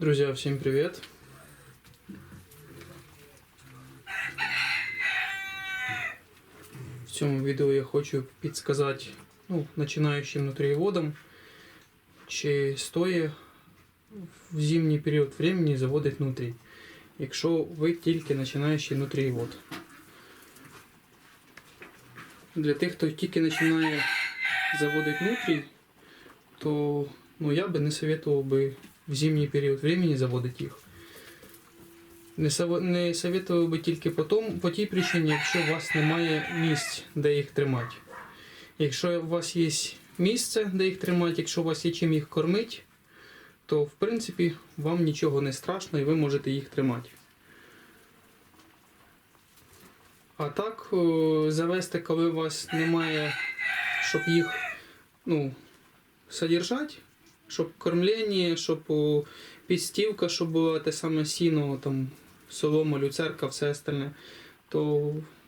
Друзья, всем привет! В цьому відео я хочу підсказати ну, починаючим нутрієводам, чи стоїть в зимній період времени заводити нутрій, якщо ви тільки починаючий нутрієвод. Для тих, хто тільки починає заводити нутрій, то ну, я би не советував би в зимній період времени заводити їх. Не, советував би тільки по, по тій причині, якщо у вас немає місць, де їх тримати. Якщо у вас є місце, де їх тримати, якщо у вас є чим їх кормити, то в принципі вам нічого не страшно і ви можете їх тримати. А так, завести, коли у вас немає, щоб їх ну, содержати, щоб кормлення, щоб о, підстілка, щоб була те саме сіно, там, солома, люцерка, все остальне, то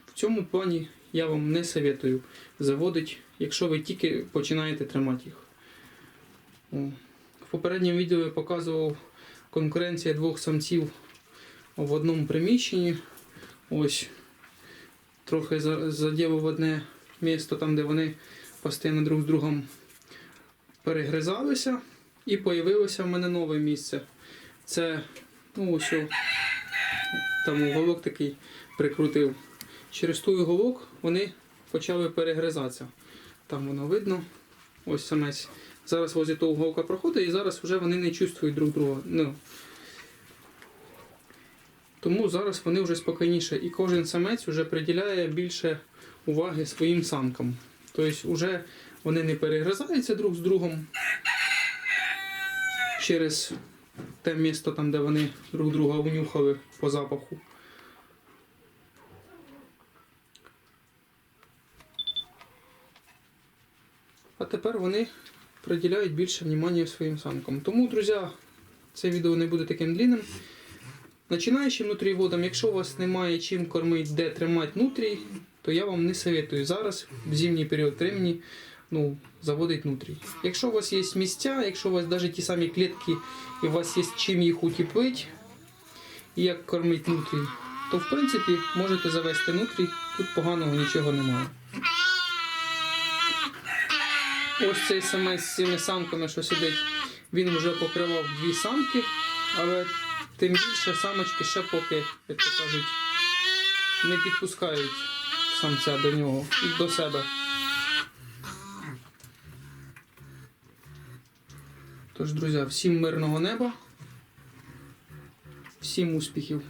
в цьому плані я вам не советую заводити, якщо ви тільки починаєте тримати їх. В попередньому відео я показував конкуренція двох самців в одному приміщенні. Ось трохи за- задів в одне місто, там, де вони постійно друг з другом перегризалися. І появилося в мене нове місце. Це ну, ось там уголок такий прикрутив. Через той уголок вони почали перегризатися. Там воно видно. Ось самець. Зараз возле того уголка проходить і зараз вже вони не чувствують друг друга. Ну, тому зараз вони вже спокійніше. І кожен самець вже приділяє більше уваги своїм самкам. Тобто вже вони не перегризаються друг з другом через те місто, там, де вони друг друга унюхали по запаху. А тепер вони приділяють більше внимання своїм самкам. Тому, друзі, це відео не буде таким длинним. Починаючим нутрієводом, якщо у вас немає чим кормити, де тримати нутрій, то я вам не советую зараз, в зимній період времени, ну, заводити нутрій. Якщо у вас є місця, якщо у вас навіть ті самі клітки, і у вас є чим їх утеплити, і як кормити нутрій, то в принципі можете завести нутрій, тут поганого нічого немає. Ось цей самець з цими самками, що сидить, він вже покривав дві самки, але тим більше самочки ще поки, як то кажуть, не підпускають самця до нього і до себе. Тож, друзі, всім мирного неба, всім успіхів!